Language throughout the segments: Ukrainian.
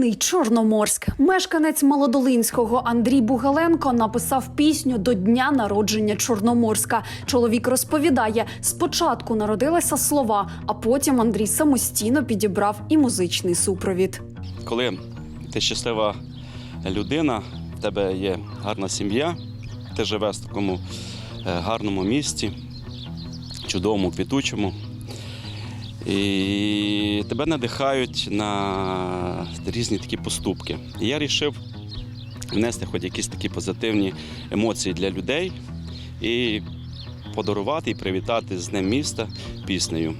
Чорноморськ. Мешканець Молодолинського Андрій Бугаленко написав пісню до дня народження Чорноморська. Чоловік розповідає, спочатку народилися слова, а потім Андрій самостійно підібрав і музичний супровід. коли ти щаслива людина, в тебе є гарна сім'я, ти живеш в такому е, гарному місті, чудовому, квітучому. І тебе надихають на різні такі поступки. І я вирішив внести хоч якісь такі позитивні емоції для людей і подарувати і привітати з Днем міста піснею.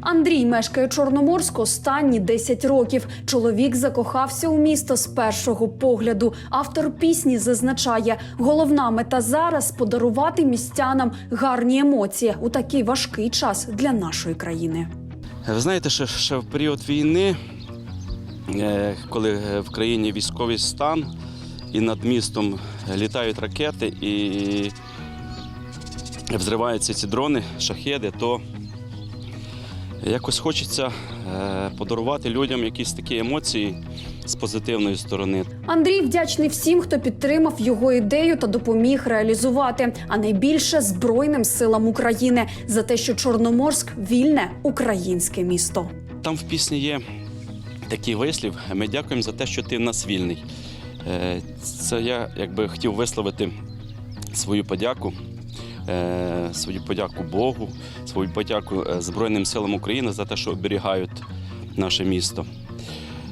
Андрій мешкає у Чорноморську останні 10 років. Чоловік закохався у місто з першого погляду. Автор пісні зазначає, головна мета зараз подарувати містянам гарні емоції у такий важкий час для нашої країни. Ви знаєте, ще, ще в період війни, е, коли в країні військовий стан і над містом літають ракети і взриваються ці дрони, шахеди, то якось хочеться е, подарувати людям якісь такі емоції з позитивної сторони. Андрій вдячний всім, хто підтримав його ідею та допоміг реалізувати. А найбільше Збройним силам України за те, що Чорноморськ вільне українське місто. Там в пісні є такий вислів. Ми дякуємо за те, що ти в нас вільний. Е, Це я якби хотів висловити свою подяку, свою подяку Богу, свою подяку е, Збройним силам України за те, що оберігають наше місто.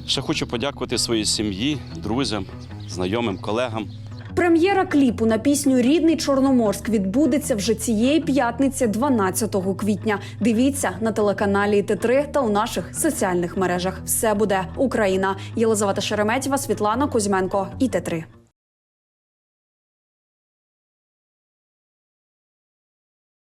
Ще хочу подякувати своїй сім'ї, друзям, знайомим, колегам. Прем'єра кліпу на пісню Рідний Чорноморськ відбудеться вже цієї п'ятниці, 12 квітня. Дивіться на телеканалі ТТ3 та у наших соціальних мережах. Все буде Україна. Єлизавета Шереметєва, Світлана Кузьменко і Т3.